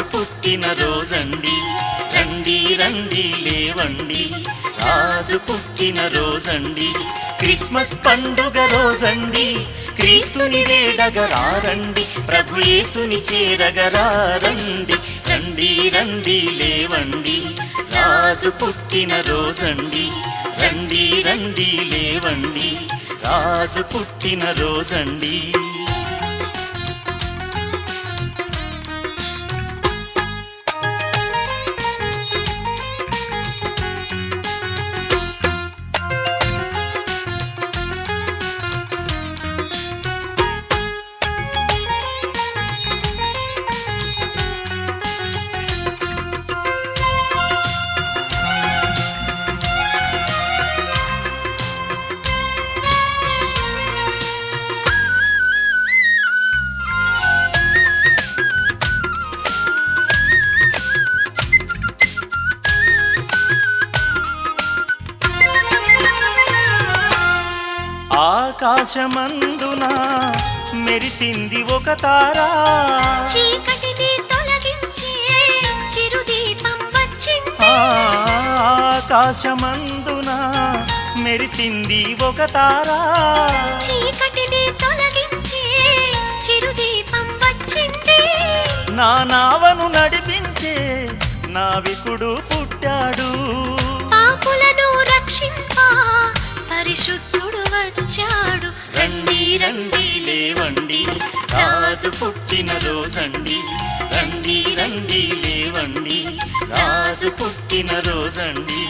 పుట్టిన రోజండి. రండి రండి లేవండి. రాజు పుట్టిన రోజండి. క్రిస్మస్ పండుగ రోజండి. క్రీస్తుని వేడగరారండి ప్రభు యేసుని చేరగరారండి రండి రండి లేవండి. రాజు పుట్టిన రోజండి. రండి రండి లేవండి. రాజు పుట్టిన రోజండి. ఆకాశమందున మెరిసింది ఒక తారా. చీకటిని తొలగించే చిరుదీపం వచ్చింది. ఆ, ఆకాశమందున మెరిసింది ఒక తారా. చీకటిని తొలగించే చిరుదీపం వచ్చింది. నా నావను నడిపించే నావికుడు రాజు పుట్టిన రోజండి రండి రండి లేవండి. రాజు పుట్టిన రోజండి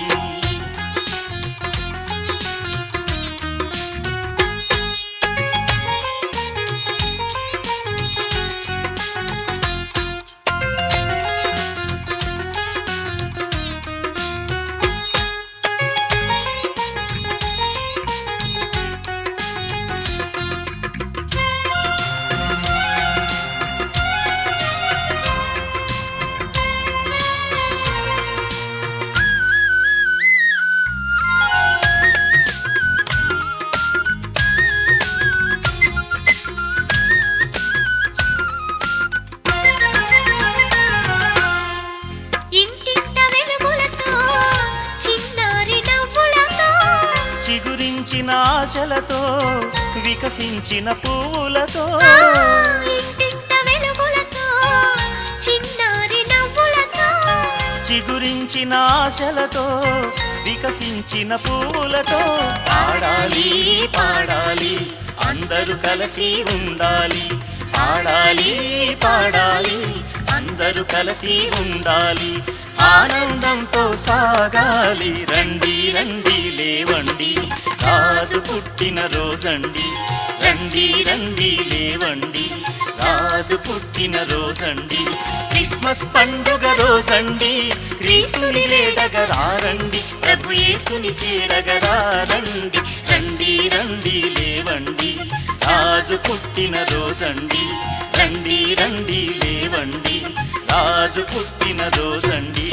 చిగురించిన ఆశలతో వికసించిన పువ్వులతో. చిగురించిన ఆశలతో వికసించిన పువ్వులతో. పాడాలి పాడాలి అందరూ కలిసి ఉండాలి. పాడాలి పాడాలి అందరూ కలిసి ఉండాలి. ఆనందంతో సాగాలి రండి రండి లేవండి. రాజు పుట్టిన రోజండి. రండి రండి లేవండి. రాజు పుట్టిన రోజండి. క్రిస్మస్ పండుగ రోజండి. క్రీస్తుని లేడగరారండి ప్రభు యేసుని చేరగరారండి. రండి రండి లేవండి. రాజు పుట్టిన రోజండి. రండి రండి లేవండి. రాజు పుట్టిన రోజండి.